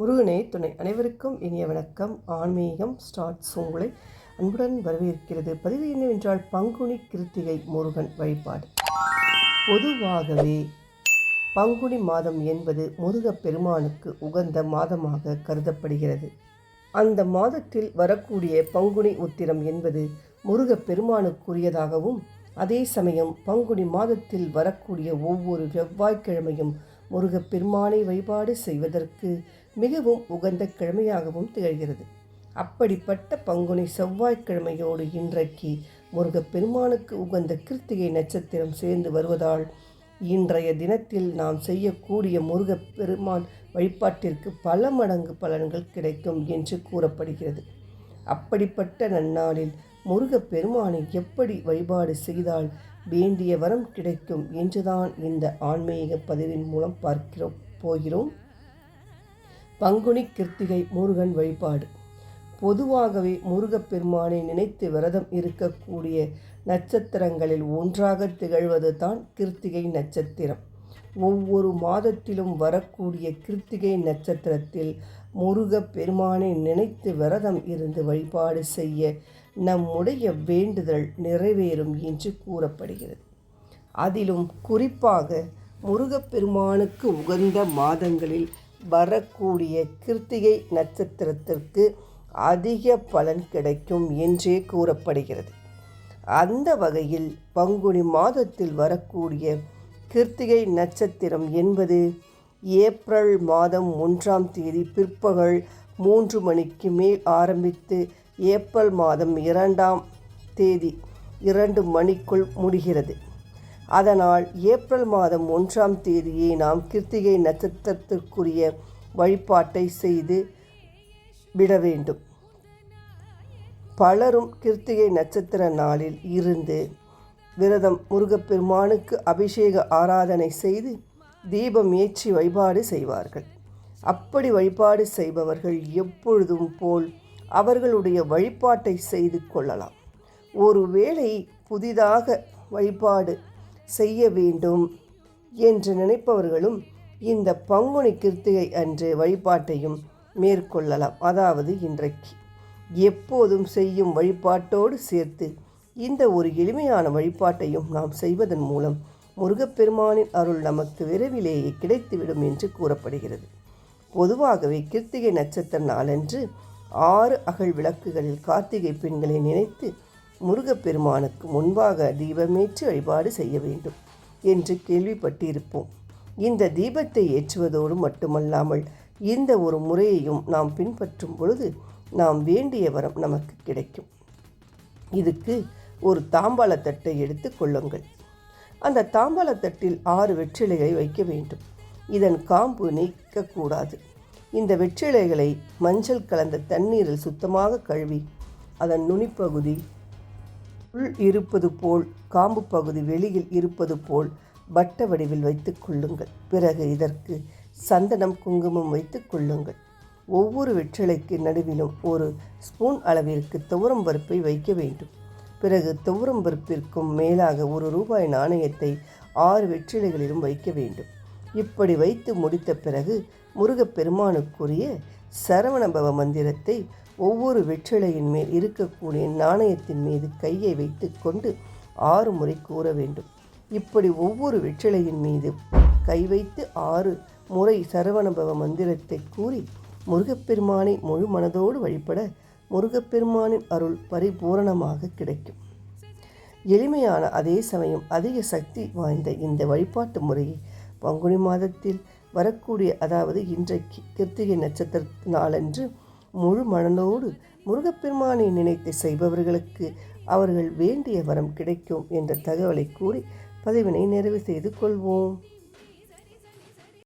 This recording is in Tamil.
முருகனே துணை அனைவருக்கும் இனிய வணக்கம். ஆன்மீகம் ஸ்டார்ட்ஸ் உங்களை அன்புடன் வரவேற்கிறது. பதிவு என்னவென்றால் பங்குனி கிருத்திகை முருகன் வழிபாடு. பொதுவாகவே பங்குனி மாதம் என்பது முருக பெருமானுக்கு உகந்த மாதமாக கருதப்படுகிறது. அந்த மாதத்தில் வரக்கூடிய பங்குனி உத்திரம் என்பது முருகப் பெருமானுக்குரியதாகவும் அதே சமயம் பங்குனி மாதத்தில் வரக்கூடிய ஒவ்வொரு செவ்வாய்க்கிழமையும் முருகப் பெருமானை வழிபாடு செய்வதற்கு மிகவும் உகந்த கிழமையாகவும் திகழ்கிறது. அப்படிப்பட்ட பங்குனி செவ்வாய்க்கிழமையோடு இன்றைக்கு முருகப்பெருமானுக்கு உகந்த கிருத்திகை நட்சத்திரம் சேர்ந்து வருவதால் இன்றைய தினத்தில் நாம் செய்யக்கூடிய முருகப் பெருமான் வழிபாட்டிற்கு பல மடங்கு பலன்கள் கிடைக்கும் என்று கூறப்படுகிறது. அப்படிப்பட்ட நன்னாளில் முருகப்பெருமானை எப்படி வழிபாடு செய்தால் வேண்டிய வரம் கிடைக்கும் என்றுதான் இந்த ஆன்மீக பதிவின் மூலம் பார்க்கிறோம் போகிறோம். பங்குனி கிருத்திகை முருகன் வழிபாடு. பொதுவாகவே முருகப்பெருமானை நினைத்து விரதம் இருக்கக்கூடிய நட்சத்திரங்களில் ஒன்றாக திகழ்வது தான் கிருத்திகை நட்சத்திரம். ஒவ்வொரு மாதத்திலும் வரக்கூடிய கிருத்திகை நட்சத்திரத்தில் முருகப்பெருமானை நினைத்து விரதம் இருந்து வழிபாடு செய்ய நம்முடைய வேண்டுதல் நிறைவேறும் என்று கூறப்படுகிறது. அதிலும் குறிப்பாக முருகப்பெருமானுக்கு உகந்த மாதங்களில் வரக்கூடிய கிருத்திகை நட்சத்திரத்திற்கு அதிக பலன் கிடைக்கும் என்றே கூறப்படுகிறது. அந்த வகையில் பங்குனி மாதத்தில் வரக்கூடிய கிருத்திகை நட்சத்திரம் என்பது ஏப்ரல் மாதம் ஒன்றாம் தேதி பிற்பகல் மூன்று மணிக்கு மேல் ஆரம்பித்து ஏப்ரல் மாதம் இரண்டாம் தேதி இரண்டு மணிக்குள் முடிகிறது. அதனால் ஏப்ரல் மாதம் ஒன்றாம் தேதியே நாம் கிருத்திகை நட்சத்திரத்திற்குரிய வழிபாட்டை செய்து விட வேண்டும். பலரும் கிருத்திகை நட்சத்திர நாளில் இருந்து விரதம் முருகப்பெருமானுக்கு அபிஷேக ஆராதனை செய்து தீபம் ஏற்றி வழிபாடு செய்வார்கள். அப்படி வழிபாடு செய்பவர்கள் எப்பொழுதும் போல் அவர்களுடைய வழிபாட்டை செய்து கொள்ளலாம். ஒருவேளை புதிதாக வழிபாடு செய்ய வேண்டும் என்று நினைப்பவர்களும் இந்த பங்குனி கிருத்திகை அன்று வழிபாட்டையும் மேற்கொள்ளலாம். அதாவது இன்றைக்கு எப்போதும் செய்யும் வழிபாட்டோடு சேர்த்து இந்த ஒரு எளிமையான வழிபாட்டையும் நாம் செய்வதன் மூலம் முருகப்பெருமானின் அருள் நமக்கு விரைவிலேயே கிடைத்துவிடும் என்று கூறப்படுகிறது. பொதுவாகவே கிருத்திகை நட்சத்திர நாளன்று ஆறு அகல் விளக்குகளில் கார்த்திகை பெண்களை நினைத்து முருகப்பெருமானுக்கு முன்பாக தீபமேற்றி வழிபாடு செய்ய வேண்டும் என்று கேள்விப்பட்டிருப்போம். இந்த தீபத்தை ஏற்றுவதோடு மட்டுமல்லாமல் இந்த ஒரு முறையையும் நாம் பின்பற்றும் பொழுது நாம் வேண்டிய வரம் நமக்கு கிடைக்கும். இதுக்கு ஒரு தாம்பாளத்தட்டை எடுத்து கொள்ளுங்கள். அந்த தாம்பாளத்தட்டில் ஆறு வெற்றிலைகளை வைக்க வேண்டும். இதன் காம்பு நீக்கக்கூடாது. இந்த வெற்றிலைகளை மஞ்சள் கலந்த தண்ணீரில் சுத்தமாக கழுவி அதன் நுனிப்பகுதி உள் இருப்பது போல் காம்பு பகுதி வெளியில் இருப்பது போல் வட்ட வடிவில் வைத்து கொள்ளுங்கள். பிறகு இதற்கு சந்தனம் குங்குமம் வைத்து கொள்ளுங்கள். ஒவ்வொரு வெற்றிலைக்கு நடுவிலும் ஒரு ஸ்பூன் அளவிற்கு துவரம் பருப்பை வைக்க வேண்டும். பிறகு துவரம் பருப்பிற்கும் மேலாக ஒரு ரூபாய் நாணயத்தை ஆறு வெற்றிலைகளிலும் வைக்க வேண்டும். இப்படி வைத்து முடித்த பிறகு முருகப்பெருமானுக்குரிய சரவணபவ மந்திரத்தை ஒவ்வொரு வெற்றிலையின் மேல் இருக்கக்கூடிய நாணயத்தின் மீது கையை வைத்து கொண்டு ஆறு முறை கூற வேண்டும். இப்படி ஒவ்வொரு வெற்றிலையின் மீது கை வைத்து ஆறு முறை சரவணபவ மந்திரத்தை கூறி முருகப்பெருமானை முழு மனதோடு வழிபட முருகப்பெருமானின் அருள் பரிபூரணமாக கிடைக்கும். எளிமையான அதே சமயம் அதிக சக்தி வாய்ந்த இந்த வழிபாட்டு முறையை பங்குனி மாதத்தில் வரக்கூடிய அதாவது இன்றைக்கு கிருத்திகை நட்சத்திர நாளன்று முழு மனதோடு முருகப்பெருமானை நினைத்து செய்பவர்களுக்கு அவர்கள் வேண்டிய வரம் கிடைக்கும் என்ற தகவலை கூறி பதிவினை நிறைவு செய்து கொள்வோம்.